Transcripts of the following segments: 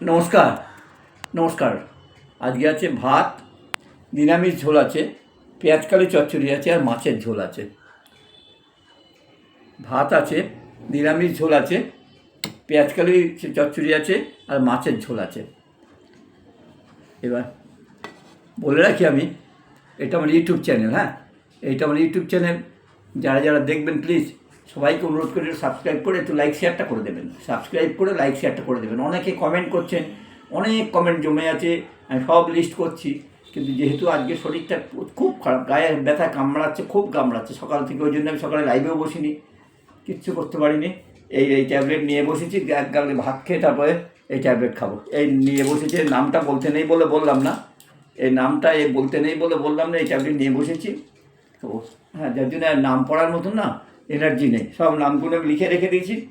নমস্কার নমস্কার। আজকে আছে ভাত, নিরামিষ ঝোল আছে, পেঁয়াজকালি চচ্চড়ি আছে আর মাছের ঝোল আছে। ভাত আছে, নিরামিষ ঝোল আছে, পেঁয়াজকালি চচ্চড়ি আছে আর মাছের ঝোল আছে। এবার বলে রাখি আমি, এটা আমার ইউটিউব চ্যানেল হ্যাঁ? এইটা আমার ইউটিউব চ্যানেল যারা যারা দেখবেন প্লিজ সবাইকে অনুরোধ করে সাবস্ক্রাইব করে একটু লাইক শেয়ারটা করে দেবেন। সাবস্ক্রাইব করে লাইক শেয়ারটা করে দেবেন। অনেকে কমেন্ট করছেন, অনেক কমেন্ট জমে আছে, আমি সব লিস্ট করছি, কিন্তু যেহেতু আজকে শরীরটা খুব খারাপ, গায়ে ব্যথা কামড়াচ্ছে, খুব কামড়াচ্ছে, সকাল থেকে ওই জন্য আমি সকালে লাইভেও বসিনি, কিচ্ছু করতে পারিনি। এই এই ট্যাবলেট নিয়ে বসেছি এক গালে ভাত খেয়ে তারপরে এই ট্যাবলেট খাব। এই নিয়ে বসেছি নামটা বলতে নেই বলে বললাম না। এই নামটা এ বলতে নেই বলে বললাম না, এই ট্যাবলেট নিয়ে বসেছি। তো হ্যাঁ যার জন্য নাম পড়ার মতন না এনার্জি নেই। সব নামগুলো আমি লিখে রেখে দিয়েছি।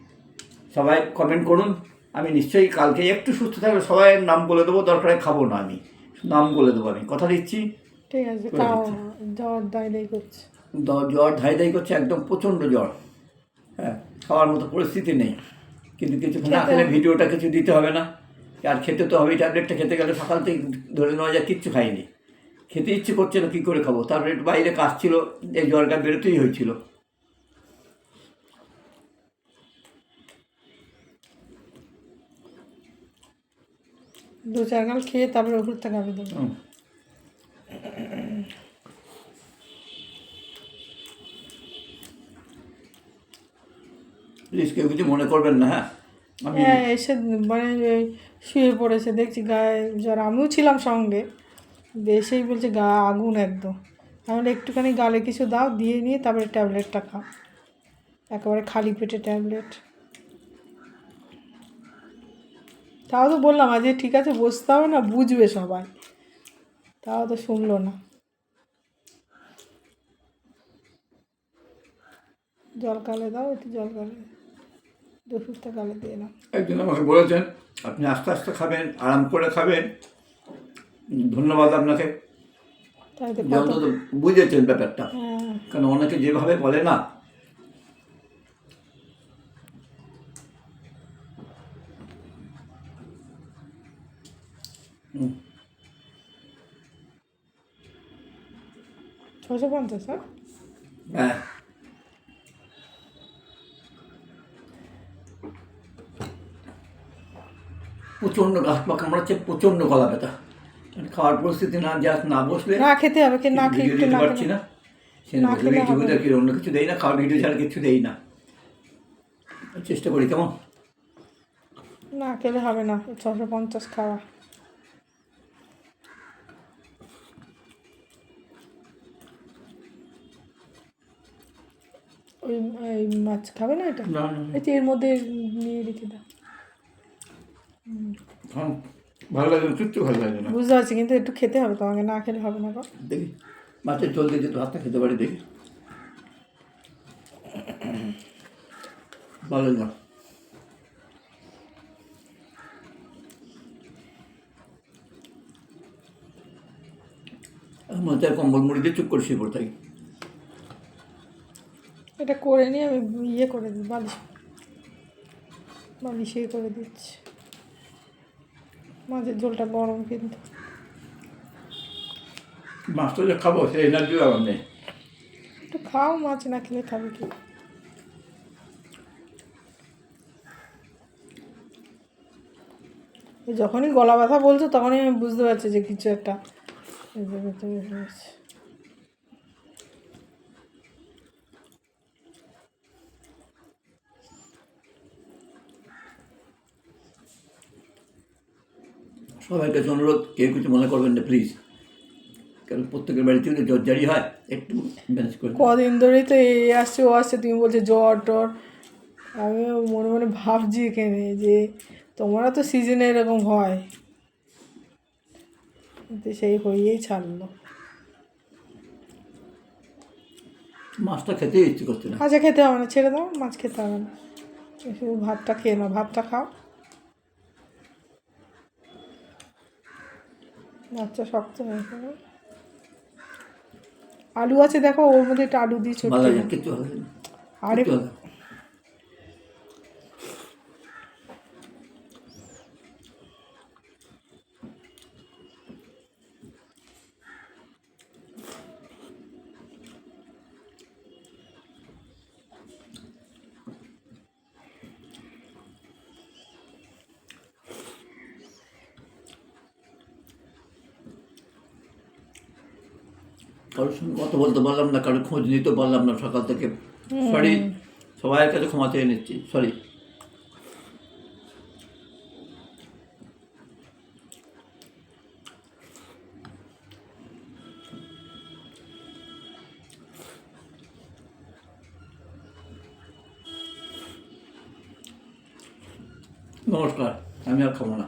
সবাই কমেন্ট করুন। আমি নিশ্চয়ই কালকে একটু সুস্থ থাকলে সবাই নাম বলে দেবো দরকারে খাব না আমি। নাম বলে দেবো আমি। কথা দিচ্ছি। ঠিক আছে। জ্বর দায় দায় করছে। জ্বর ধাই ধাই করছে একদম প্রচণ্ড জ্বর। হ্যাঁ খাওয়ার মতো পরিস্থিতি নেই। কিন্তু কিছু না খেলে ভিডিওটা কিছু দিতে হবে না। আর খেতে তো হবে ট্যাবলেটটা খেতে গেলে সকাল থেকে ধরে নেওয়া যায় কিচ্ছু খাইনি। খেতে ইচ্ছে করছে না কী করে খাব? তারপরে একটু বাইরে কাজ ছিল এই জ্বরটা বেরোতেই হয়েছিল। দু চার গাল খেয়ে তারপরে ওষুধ থেকে আমি দেবো। প্লিজ কেউ কিছু মনে করবেন না হ্যাঁ? হ্যাঁ এসে মানে শুয়ে পড়েছে দেখছি গায়ে জ্বর। আমিও ছিলাম সঙ্গে। এসেই বলছে গা আগুন একদম। আমি বলি, একটুখানি গালে কিছু দাও দিয়ে নিয়ে তারপরে ট্যাবলেটটা খাও। একেবারে খালি পেটে ট্যাবলেট। তাও তো বললাম আজ ঠিক আছে বসতে হবে না বুঝবে সবাই। তাও তো শুনলো না। জল কালে দাও একটু জল কালে ওষুধটা কালে দিয়ে নাও। একজন আমাকে বলেছেন আপনি আস্তে আস্তে খাবেন আরাম করে খাবেন। ধন্যবাদ আপনাকে। বুঝেছেন ব্যাপারটা। হ্যাঁ। কারণ অনেকে যেভাবে বলে না ছশো পঞ্চাশ হ্যাঁ? হ্যাঁ। প্রচণ্ড গাছ পা কামড়াচ্ছে প্রচণ্ড গলা ব্যথা। খাওয়ার পরিস্থিতি না যা না বসলে না খেতে হবে কি না একটু দিতে না পারছি না। সে না খেলে ইউটিউবে কি অন্য কিছু দেই না খাওয়ার ভিডিও ছাড়া কিছু দেই না। চেষ্টা করি কেমন? না খেলে হবে না ছশো পঞ্চাশ খাওয়া। ওই মাছ খাবে না এটা? এই এর মধ্যে নিয়ে রেখে দাও। হ্যাঁ ভালো লাগে কিচ্ছু ভালো লাগে না? বুঝতে পারছি কিন্তু একটু খেতে হবে তোমাকে না খেলে হবে না দেখি মাছের ঝোল দিয়ে যদি ভাতটা খেতে পারি দেখি। ভালো না মাথায় কম্বল মুড়ি দিয়ে চুপ করে শুয়ে পড়ে থাকি। এটা করে নিয়ে আমি ইয়ে করে দিই বালিশ। বালিশ ইয়ে করে দিচ্ছি। মাছের ঝোলটা গরম কিন্তু। মাছটা যে খাব সে এনার্জি আমার নেই। একটু খাও মাছ না খেলে খাবে কি? যখনই গলা ব্যথা বলছো তখনই আমি বুঝতে পারছি যে কিছু একটা সবার কাছে অনুরোধ কেউ কিছু মনে করবেন না প্লিজ কারণ প্রত্যেকের বাড়িতে যদি জ্বর জারি হয় একটু ম্যানেজ করে কদিন ধরেই তো এই আসছে ও আসছে তুমি বলছো জ্বর টর। আমি মনে মনে ভাবছি এখানে যে তোমরা তো সিজনে এরকম হয়। সেই হয়েই ছাড়লো। মাছটা খেতে ইচ্ছে করছে না। আচ্ছা খেতে হবে না ছেড়ে দাও মাছ খেতে হবে না। শুধু ভাতটা খেয়ে নাও ভাতটা খাও। বাচ্চা শক্ত হয়ে যাবে। আলু আছে দেখো ওর মধ্যে একটা আলু দিয়ে ছোট আরে কারোর সঙ্গে কথা বলতে পারলাম না কারোর খোঁজ নিতে পারলাম না সকাল থেকে। সরি সবাইয়ের কাছে ক্ষমা চেয়ে নিচ্ছি সরি নমস্কার আমি আর খাব না।